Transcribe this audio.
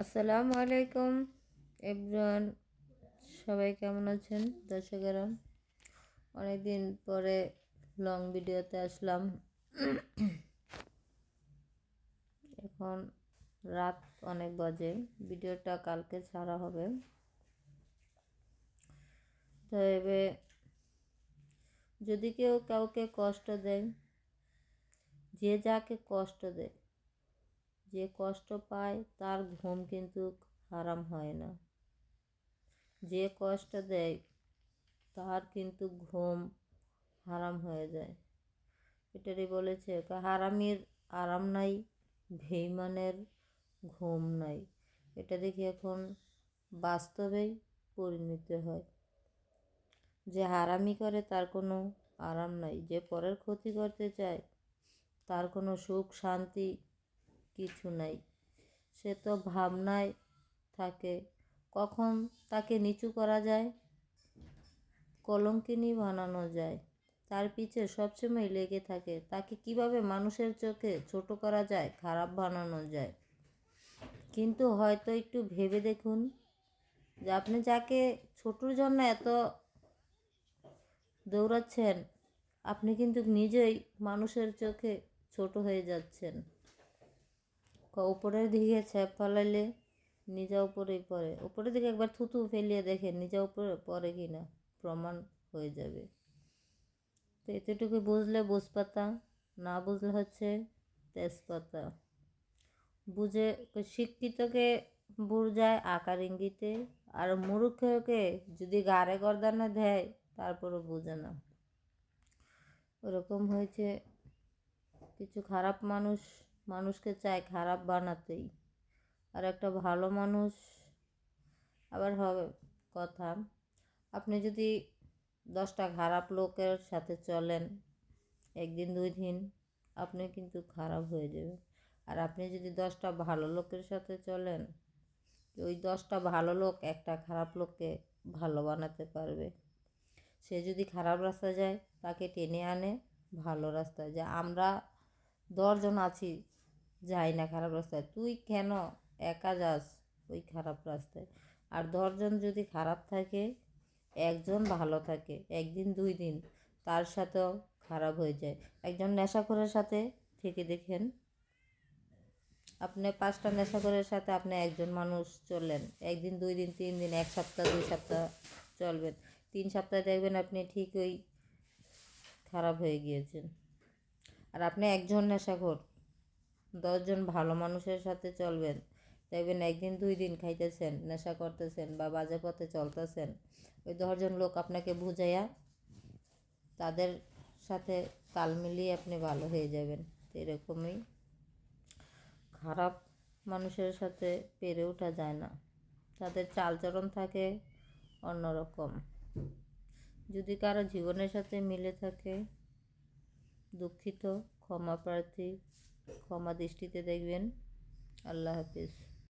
আসসালামু আলাইকুম। এভরিওয়ান, সবাই কেমন আছেন? দর্শকেরা অনেকদিন পরে লং ভিডিওতে আসলাম। এখন রাত অনেক বাজে ভিডিওটা কালকে ছাড়া হবে। তো এবে যদি কেউ কাউকে কষ্ট দেয়, যে যাকে কষ্ট দেয় যে কষ্ট পায় তার ঘুম কিন্তু হারাম হয় না। যে কষ্ট দেয় তার কিন্তু ঘুম হারাম হয়ে যায়। এটারই বলেছে হারামির আরাম নাই, ভেইমানের ঘুম নাই। এটা দেখি এখন বাস্তবেই পরিণত হয়। যে হারামি করে তার কোনো আরাম নাই, যে পরের ক্ষতি করতে চায় তার কোনো সুখ শান্তি কিছু নাই। সে তো ভাবনায় থাকে। কখন তাকে নিচু করা যায়? কলঙ্কিনী বানানো যায়। তার পিছে সবসময় লেগে থাকে। তাকে কীভাবে মানুষের চোখে ছোট করা যায়, খারাপ বানানো যায়? কিন্তু হয়তো একটু ভেবে দেখুন যে আপনি যাকে ছোটোর জন্য এত দৌড়াচ্ছেন, আপনি কিন্তু নিজেই মানুষের চোখে ছোট হয়ে যাচ্ছেন। উপরের দিকে ছ্যাপ ফালাইলে নিজা উপরেই পড়ে। উপরের দিকে একবার থুতু ফেলিয়ে দেখে নিজা উপরে পড়ে কি না প্রমাণ হয়ে যাবে। তো এতটুকু বুঝলে বুঝপাতা, না বুঝলে হচ্ছে তেজপাতা। বুঝে শিক্ষিতকে বুঝায় আকার ইঙ্গিতে, আর মূর্খকে যদি গাড়ে গরদানে দেয়, তারপরও বুঝে না। ওরকম হয়েছে। কিছু খারাপ মানুষ মানুষকে চায় খারাপ বানাতেই। আর একটা ভালো মানুষ আবার হবে কথা, আপনি যদি দশটা খারাপ লোকের সাথে চলেন, একদিন দুই দিন আপনি কিন্তু খারাপ হয়ে যাবে আর আপনি যদি দশটা ভালো লোকের সাথে চলেন, ওই দশটা ভালো লোক একটা খারাপ লোককে ভালো বানাতে পারবে। সে যদি খারাপ রাস্তায় যায়, তাকে টেনে আনে, ভালো রাস্তায় যায়। আমরা দশজন আছি যাই না খারাপ রাস্তায়। তুই কেন একা যাস ওই খারাপ রাস্তায়? আর দশজন যদি খারাপ থাকে, একজন ভালো থাকে, একদিন দুই দিন, তার সাথেও খারাপ হয়ে যায়। একজন নেশাখোরের সাথে থেকে দেখেন। আপনি পাঁচটা নেশাখোরের সাথে আপনি একজন মানুষ চললেন। একদিন, দুই দিন, তিন দিন, এক সপ্তাহ, দুই সপ্তাহ চলবেন। তিন সপ্তাহে দেখবেন আপনি ঠিক ওই খারাপ হয়ে গিয়েছেন। আর আপনি একজন নেশাখোর দশজন ভালো মানুষের সাথে চলবেন। দেখবেন একদিন, দুই দিন খাইতেছেন, নেশা করতেছেন বা বাজে পথে চলতেছেন। ওই দশজন লোক আপনাকে বুঝাইয়া তাদের সাথে তাল মিলিয়ে আপনি ভালো হয়ে যাবেন। এরকমই খারাপ মানুষের সাথে পেরে ওঠা যায় না। তাদের চালচরণ থাকে অন্যরকম। যদি কারও জীবনের সাথে মিলে থাকে, দুঃখিত, ক্ষমা প্রার্থী ক্ষমা দৃষ্টিতে দেখবেন। আল্লাহ হাফিজ।